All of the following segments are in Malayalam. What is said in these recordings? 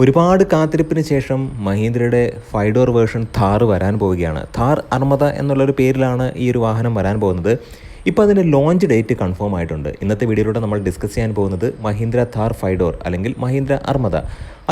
ഒരുപാട് കാത്തിരിപ്പിന് ശേഷം മഹീന്ദ്രയുടെ ഫൈവ് ഡോർ വേർഷൻ ഥാർ വരാൻ പോവുകയാണ്. ഥാർ അർമദ എന്നുള്ളൊരു പേരിലാണ് ഈ ഒരു വാഹനം വരാൻ പോകുന്നത്. ഇപ്പോൾ അതിന്റെ ലോഞ്ച് ഡേറ്റ് കൺഫേം ആയിട്ടുണ്ട്. ഇന്നത്തെ വീഡിയോയിലൂടെ നമ്മൾ ഡിസ്കസ് ചെയ്യാൻ പോകുന്നത് മഹീന്ദ്ര ഥാർ ഫൈഡോർ ഡോർ അല്ലെങ്കിൽ മഹീന്ദ്ര അർമദ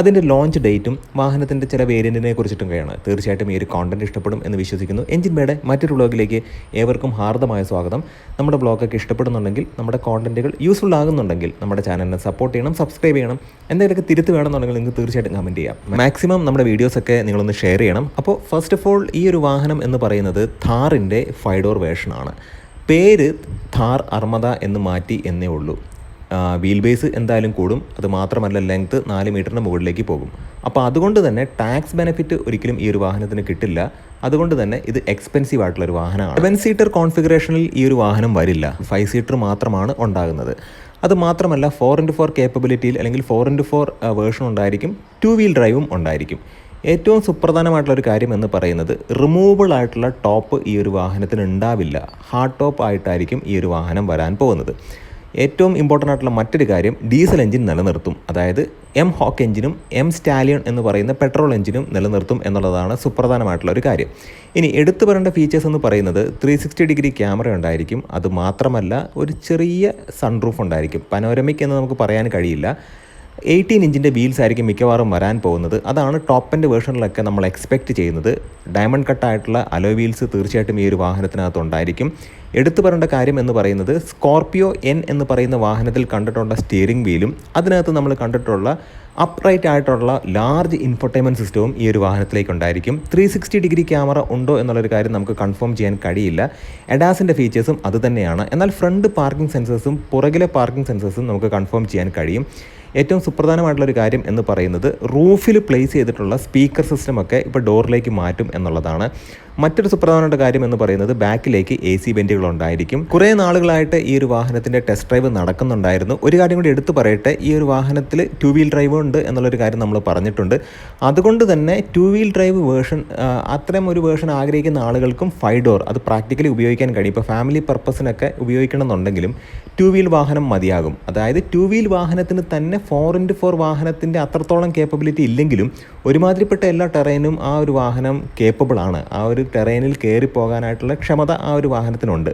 അതിന്റെ ലോഞ്ച് ഡേറ്റും വാഹനത്തിന്റെ ചില വേരിയന്റിനെ കുറിച്ചിട്ടും കുറിച്ചിട്ടൊക്കെയാണ് തീർച്ചയായിട്ടും ഈ ഒരു കോണ്ടന്റ് ഇഷ്ടപ്പെടും എന്ന് വിശ്വസിക്കുന്നു. എഞ്ചിൻ ബേയുടെ മറ്റൊരു ബ്ലോഗിലേക്ക് ഏവർക്കും ഹാർദമായ സ്വാഗതം. നമ്മുടെ ബ്ലോഗൊക്കെ ഇഷ്ടപ്പെടുന്നുണ്ടെങ്കിൽ നമ്മുടെ കോണ്ടന്റുകൾ യൂസ്ഫുൾ ആകുന്നുണ്ടെങ്കിൽ നമ്മുടെ ചാനലിനെ സപ്പോർട്ട് ചെയ്യണം സബ്സ്ക്രൈബ് ചെയ്യണം. എന്തെങ്കിലുമൊക്കെ തിരുത്ത് വേണമെന്നുണ്ടെങ്കിൽ നിങ്ങൾക്ക് തീർച്ചയായിട്ടും കമന്റ് ചെയ്യാം. മാക്സിമം നമ്മുടെ വീഡിയോസൊക്കെ നിങ്ങളൊന്ന് ഷെയർ ചെയ്യണം. അപ്പോൾ ഫസ്റ്റ് ഓഫ് ഓൾ ഈ ഒരു വാഹനം എന്ന് പറയുന്നത് ഥാറിന്റെ ഫൈഡോർ ഡോർ വേർഷനാണ് പേര് ഥാർ അർമദ എന്ന് മാറ്റി എന്നേ ഉള്ളൂ. വീൽ ബേസ് എന്തായാലും കൂടും. അത് മാത്രമല്ല ലെങ്ത്ത് നാല് മീറ്ററിന് മുകളിലേക്ക് പോകും. അപ്പോൾ അതുകൊണ്ട് തന്നെ ടാക്സ് ബെനിഫിറ്റ് ഒരിക്കലും ഈ ഒരു വാഹനത്തിന് കിട്ടില്ല. അതുകൊണ്ട് തന്നെ ഇത് എക്സ്പെൻസീവ് ആയിട്ടുള്ള ഒരു വാഹനമാണ്. സെവൻ സീറ്റർ കോൺഫിഗറേഷനിൽ ഈ ഒരു വാഹനം വരില്ല. ഫൈവ് സീറ്റർ മാത്രമാണ് ഉണ്ടാകുന്നത്. അത് മാത്രമല്ല ഫോർ ഇന്റു ഫോർ കേപ്പബിലിറ്റിയിൽ അല്ലെങ്കിൽ ഫോർ ഇന്റു ഫോർ വേർഷൻ ഉണ്ടായിരിക്കും. ടു വീൽ ഡ്രൈവും ഉണ്ടായിരിക്കും. ഏറ്റവും സുപ്രധാനമായിട്ടുള്ള ഒരു കാര്യം എന്ന് പറയുന്നത് റിമൂവബിൾ ആയിട്ടുള്ള ടോപ്പ് ഈ ഒരു വാഹനത്തിന് ഉണ്ടാവില്ല. ഹാർഡ് ടോപ്പ് ആയിട്ടായിരിക്കും ഈ ഒരു വാഹനം വരാൻ പോകുന്നത്. ഏറ്റവും ഇമ്പോർട്ടന്റ് ആയിട്ടുള്ള മറ്റൊരു കാര്യം ഡീസൽ എഞ്ചിൻ നിലനിർത്തും. അതായത് എം ഹോക്ക് എഞ്ചിനും എം സ്റ്റാലിയൺ എന്ന് പറയുന്ന പെട്രോൾ എഞ്ചിനും നിലനിർത്തും എന്നുള്ളതാണ് സുപ്രധാനമായിട്ടുള്ള ഒരു കാര്യം. ഇനി എടുത്തു പറയേണ്ട ഫീച്ചേഴ്സ് എന്ന് പറയുന്നത് ത്രീ സിക്സ്റ്റി ഡിഗ്രി ക്യാമറ ഉണ്ടായിരിക്കും. അത് മാത്രമല്ല ഒരു ചെറിയ സൺറൂഫ് ഉണ്ടായിരിക്കും. പനോരമിക് എന്ന് നമുക്ക് പറയാൻ കഴിയില്ല. എയ്റ്റീൻ ഇഞ്ചിന്റെ വീൽസ് ആയിരിക്കും മിക്കവാറും വരാൻ പോകുന്നത്. അതാണ് ടോപ്പ് എൻഡ് വേർഷനിലൊക്കെ നമ്മൾ എക്സ്പെക്റ്റ് ചെയ്യുന്നത്. ഡയമണ്ട് കട്ടായിട്ടുള്ള അലോ വീൽസ് തീർച്ചയായിട്ടും ഈ ഒരു വാഹനത്തിനകത്ത് ഉണ്ടായിരിക്കും. എടുത്തു പറയേണ്ട കാര്യം എന്ന് പറയുന്നത് സ്കോർപിയോ എൻ എന്ന് പറയുന്ന വാഹനത്തിൽ കണ്ടിട്ടുള്ള സ്റ്റിയറിംഗ് വീലും അതിനകത്ത് നമ്മൾ കണ്ടിട്ടുള്ള അപ്രൈറ്റ് ആയിട്ടുള്ള ലാർജ് ഇൻഫർടൈൻമെന്റ് സിസ്റ്റവും ഈ ഒരു വാഹനത്തിലേക്ക് ഉണ്ടായിരിക്കും. ത്രീ സിക്സ്റ്റി ഡിഗ്രി ക്യാമറ ഉണ്ടോ എന്നുള്ളൊരു കാര്യം നമുക്ക് കൺഫേം ചെയ്യാൻ കഴിയില്ല. എഡാസിന്റെ ഫീച്ചേഴ്സും അതുതന്നെയാണ് എന്നാൽ ഫ്രണ്ട് പാർക്കിംഗ് സെൻസേഴ്സും പുറകിലെ പാർക്കിംഗ് സെൻസേഴ്സും നമുക്ക് കൺഫേം ചെയ്യാൻ കഴിയും. ഏറ്റവും സുപ്രധാനമായിട്ടുള്ള ഒരു കാര്യം എന്ന് പറയുന്നത് റൂഫിൽ പ്ലേസ് ചെയ്തിട്ടുള്ള സ്പീക്കർ സിസ്റ്റമൊക്കെ ഇപ്പോൾ ഡോറിലേക്ക് മാറ്റും എന്നുള്ളതാണ്. മറ്റൊരു സുപ്രധാനമായ കാര്യം എന്ന് പറയുന്നത് ബാക്കിലേക്ക് എ സി വെന്റുകൾ ഉണ്ടായിരിക്കും കുറേ നാളുകളായിട്ട് ഈ ഒരു വാഹനത്തിന്റെ ടെസ്റ്റ് ഡ്രൈവ് നടക്കുന്നുണ്ടായിരുന്നു. ഒരു കാര്യം കൂടി എടുത്തു പറയട്ടെ ഈ ഒരു വാഹനത്തിൽ ടു വീൽ ഡ്രൈവ് ഉണ്ട് എന്നുള്ളൊരു കാര്യം നമ്മൾ പറഞ്ഞിട്ടുണ്ട്. അതുകൊണ്ട് തന്നെ ടു വീൽ ഡ്രൈവ് വേർഷൻ അത്രയും ഒരു വേർഷൻ ആഗ്രഹിക്കുന്ന ആളുകൾക്കും ഫൈവ് ഡോർ അത് പ്രാക്ടിക്കലി ഉപയോഗിക്കാൻ കഴിയും. ഇപ്പോൾ ഫാമിലി പർപ്പസിനൊക്കെ ഉപയോഗിക്കണമെന്നുണ്ടെങ്കിലും ടു വീൽ വാഹനം മതിയാകും. അതായത് ടു വീൽ വാഹനത്തിന് തന്നെ ഫോർ ഇന്റു ഫോർ വാഹനത്തിന്റെ അത്രത്തോളം കേപ്പബിലിറ്റി ഇല്ലെങ്കിലും ഒരുമാതിരിപ്പെട്ട എല്ലാ ടെറൈനും ആ ഒരു വാഹനം കേപ്പബിൾ ആണ്. ആ ഒരു ടെറൈനിൽ കയറി പോകാനായിട്ടുള്ള ക്ഷമത ആ ഒരു വാഹനത്തിനുണ്ട്.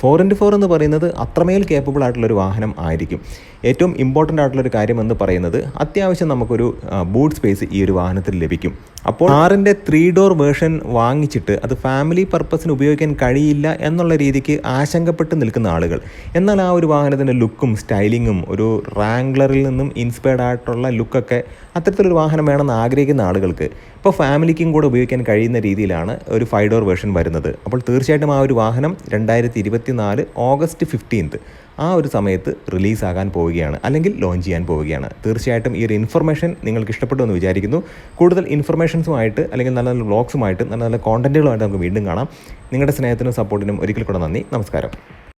ഫോർ ഇന്റു ഫോർ എന്ന് പറയുന്നത് അത്രമേൽ കേപ്പബിൾ ആയിട്ടുള്ള ഒരു വാഹനം ആയിരിക്കും. ഏറ്റവും ഇമ്പോർട്ടന്റ് ആയിട്ടുള്ള ഒരു കാര്യം എന്ന് പറയുന്നത് അത്യാവശ്യം നമുക്കൊരു ബൂട്ട് സ്പേസ് ഈ ഒരു വാഹനത്തിൽ ലഭിക്കും. അപ്പോൾ ആറിന്റെ ത്രീ ഡോർ വേർഷൻ വാങ്ങിച്ചിട്ട് അത് ഫാമിലി പർപ്പസിന് ഉപയോഗിക്കാൻ കഴിയില്ല എന്നുള്ള രീതിക്ക് ആശങ്കപ്പെട്ട് നിൽക്കുന്ന ആളുകൾ. എന്നാൽ ആ ഒരു വാഹനത്തിന്റെ ലുക്കും സ്റ്റൈലിങ്ങും ഒരു റാങ്ക്ലറിൽ നിന്നും ഇൻസ്പയർഡ് ആയിട്ടുള്ള ലുക്കൊക്കെ അത്തരത്തിലൊരു വാഹനം വേണമെന്ന് ആഗ്രഹിക്കുന്ന ആളുകൾക്ക് ഇപ്പോൾ ഫാമിലിക്കും കൂടെ ഉപയോഗിക്കാൻ കഴിയുന്ന രീതിയിലാണ് ഒരു ഫൈവ് ഡോർ വേർഷൻ വരുന്നത്. അപ്പോൾ തീർച്ചയായിട്ടും ആ ഒരു വാഹനം രണ്ടായിരത്തി ഇരുപത്തി നാല് ഓഗസ്റ്റ് ഫിഫ്റ്റീൻത്ത് ആ ഒരു സമയത്ത് റിലീസാകാൻ പോവുകയാണ് അല്ലെങ്കിൽ ലോഞ്ച് ചെയ്യാൻ പോവുകയാണ്. തീർച്ചയായിട്ടും ഈ ഒരു ഇൻഫർമേഷൻ നിങ്ങൾക്ക് ഇഷ്ടപ്പെട്ടു എന്ന് വിചാരിക്കുന്നു. കൂടുതൽ ഇൻഫർമേഷൻസുമായിട്ട് അല്ലെങ്കിൽ നല്ല നല്ല വ്ളോഗ്സുമായിട്ട് നല്ല നല്ല കോണ്ടന്റുകളുമായിട്ട് നമുക്ക് വീണ്ടും കാണാം. നിങ്ങളുടെ സ്നേഹത്തിനും സപ്പോർട്ടിനും ഒരിക്കൽ കൂടെ നന്ദി. നമസ്കാരം.